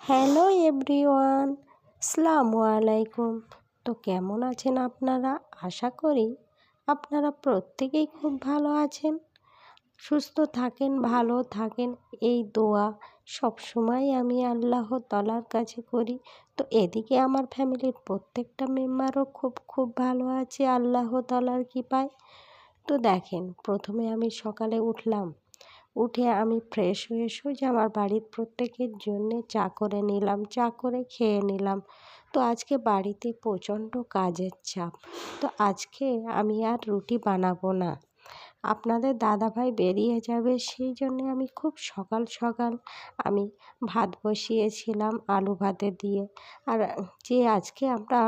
Hello everyone, আসসালামু আলাইকুম। তো কেমন আছেন আপনারা? আশা করি আপনারা প্রত্যেকেই খুব ভালো আছেন। সুস্থ থাকেন, ভালো থাকেন, এই দোয়া সবসময় আমি আল্লাহ তলার কাছে করি। তো এদিকে আমার ফ্যামিলির প্রত্যেকটা মেম্বারও খুব খুব ভালো আছে, আল্লাহ তলার কৃপায়। তো দেখেন, প্রথমে আমি সকালে উঠলাম। উঠে আমি ফ্রেশ হয়ে সোজা আমার বাড়ির প্রত্যেকের জন্যে চা করে নিলাম, চা করে খেয়ে নিলাম। তো আজকে বাড়িতে প্রচণ্ড কাজের চাপ। তো আজকে আমি আর রুটি বানাবো না। আপনাদের দাদাভাই বেরিয়ে যাবে, সেই জন্যে আমি খুব সকাল সকাল আমি ভাত বসিয়েছিলাম আলু ভাতে দিয়ে। আর যে আজকে আমরা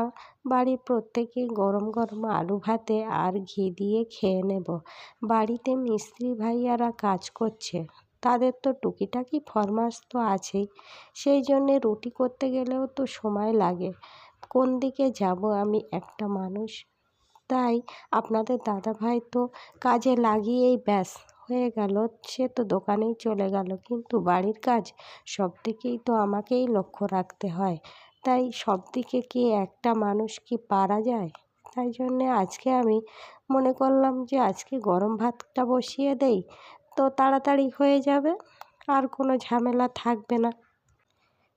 বাড়ির প্রত্যেকে গরম গরম আলু ভাতে আর ঘি দিয়ে খেয়ে নেব। বাড়িতে মিস্ত্রি ভাইয়ারা কাজ করছে, তাদের তো টুকিটাকি ফরমাস তো আছেই, সেই জন্যে রুটি করতে গেলেও তো সময় লাগে। কোন দিকে যাব আমি একটা মানুষ তাই আপনাদের দাদাভাই তো কাজে লাগিয়েই ব্যাস, হয়ে গেল। সে তো দোকানেই চলে গেল। কিন্তু বাড়ির কাজ সব দিকেই তো আমাকেই লক্ষ্য রাখতে হয়। তাই সব দিকে কি একটা মানুষ কি পারা যায়? তাই জন্যে আজকে আমি মনে করলাম যে আজকে গরম ভাতটা বসিয়ে দেই, তো তাড়াতাড়ি হয়ে যাবে, আর কোনো ঝামেলা থাকবে না।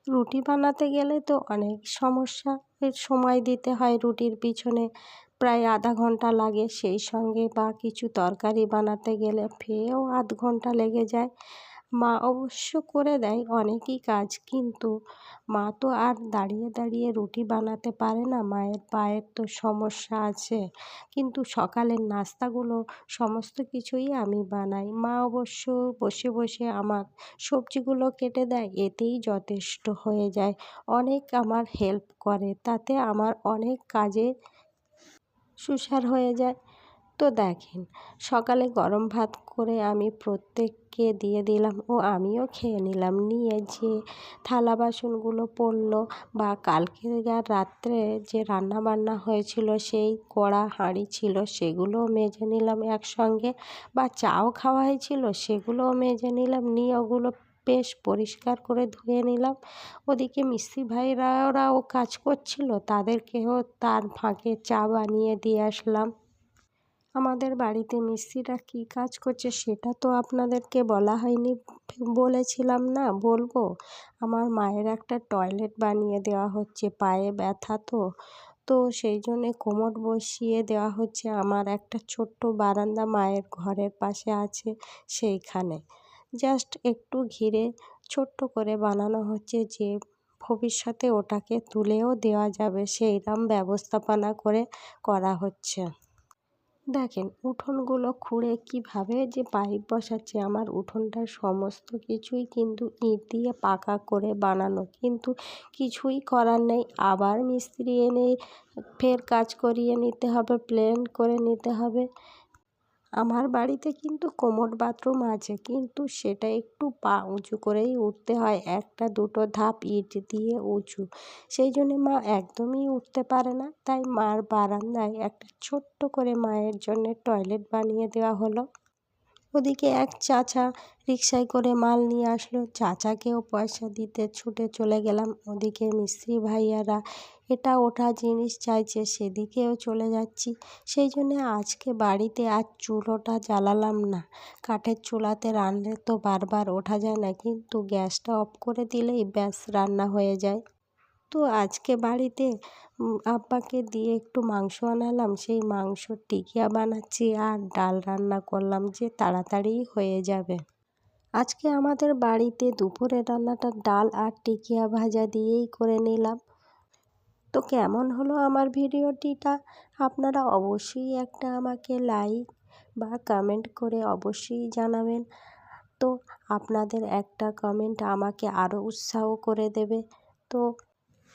রুটি বানাতে গেলে তো অনেক সমস্যা। সময় দিতে হয় রুটির পিছনে। প্রায় আধা ঘণ্টা লাগে। সেই সঙ্গে বা কিছু তরকারি বানাতে গেলে ফেয়েও আধ ঘণ্টা লেগে যায়। মা অবশ্য করে দেয় অনেকই কাজ, কিন্তু মা তো আর দাঁড়িয়ে দাঁড়িয়ে রুটি বানাতে পারে না। মায়ের পায়ের তো সমস্যা আছে। কিন্তু সকালের নাস্তাগুলো, সমস্ত কিছুই আমি বানাই। মা অবশ্য বসে বসে আমার সবজিগুলো কেটে দেয়, এতেই যথেষ্ট হয়ে যায়। অনেক আমার হেল্প করে, তাতে আমার অনেক কাজে সুসার হয়ে যায়। তো দেখেন, সকালে গরম ভাত করে আমি প্রত্যেককে দিয়ে দিলাম ও আমিও খেয়ে নিলাম। নিয়ে যে থালা বাসনগুলো পড়ল বা কালকে রাত্রে যে রান্না বান্না হয়েছিল, সেই কড়া হাঁড়ি ছিল সেগুলোও মেজে নিলাম একসঙ্গে বা চাও খাওয়া হয়েছিল সেগুলোও মেজে নিলাম। নিয়ে ওগুলো বেশ পরিষ্কার করে ধুয়ে নিলাম। ওদিকে মিস্ত্রি ভাইরাও কাজ করছিল, তাদেরকেও তার ফাঁকে চা বানিয়ে দিয়ে আসলাম। আমাদের বাড়িতে মিস্ত্রিরা কী কাজ করছে সেটা তো আপনাদেরকে বলা হয়নি। বলেছিলাম না, বলব। আমার মায়ের একটা টয়লেট বানিয়ে দেওয়া হচ্ছে, পায়ে ব্যথা তো। তো সেই জন্যে কোমর বসিয়ে দেওয়া হচ্ছে। আমার একটা ছোট্ট বারান্দা মায়ের ঘরের পাশে আছে সেইখানে। জাস্ট একটু ঘিরে ছোট্ট করে বানানো হচ্ছে যে ভবিষ্যতে ওটাকে তুলেও দেওয়া যাবে সেইরকম ব্যবস্থাপনা করে করা হচ্ছে। দেখেন, উঠোনগুলো খুঁড়ে কীভাবে যে পাইপ বসাচ্ছে, আমার উঠোনটার সমস্ত কিছুই কিন্তু ইট দিয়ে পাকা করে বানানো। কিন্তু কিছুই করার নেই, আবার মিস্ত্রি এনে ফের কাজ করিয়ে নিতে হবে, প্লেন করে নিতে হবে। আমার বাড়িতে কিন্তু কোমোড বাথরুম আছে। কিন্তু সেটা একটু পা উঁচু করেই উঠতে হয়। একটা দুটো ধাপ ইট দিয়ে উঁচু। সেই জন্যে মা একদমই উঠতে পারে না। তাই মার বারান্দায় একটা ছোট্ট করে মায়ের জন্যে টয়লেট বানিয়ে দেওয়া হলো। ওদিকে এক চাচা রিক্সায় করে মাল নিয়ে আসলো। চাচাকেও পয়সা দিতে ছুটে চলে গেলাম। ওদিকে মিস্ত্রি ভাইয়ারা, এটা ওটা জিনিস চাইছে, সেদিকেও চলে যাচ্ছি। সেই জন্যে আজকে বাড়িতে আর চুলোটা জ্বালালাম না। কাঠের চুলাতে রান্না তো বারবার ওঠা যায় না, কিন্তু গ্যাসটা অফ করে দিলেই ব্যাস রান্না হয়ে যায়। তো আজকে বাড়িতে আব্বাকে দিয়ে একটু মাংস আনালাম। সেই মাংস টিকিয়া বানাচ্ছি আর ডাল রান্না করলাম যে তাড়াতাড়ি হয়ে যাবে। আজকে আমাদের বাড়িতে দুপুরের রান্নাটা ডাল আর টিকিয়া ভাজা দিয়েই করে নিলাম। তো কেমন হলো আমার ভিডিওটিটা? আপনারা অবশ্যই একটা আমাকে লাইক বা কমেন্ট করে অবশ্যই জানাবেন। তো আপনাদের একটা কমেন্ট আমাকে আরও উৎসাহ করে দেবে। তো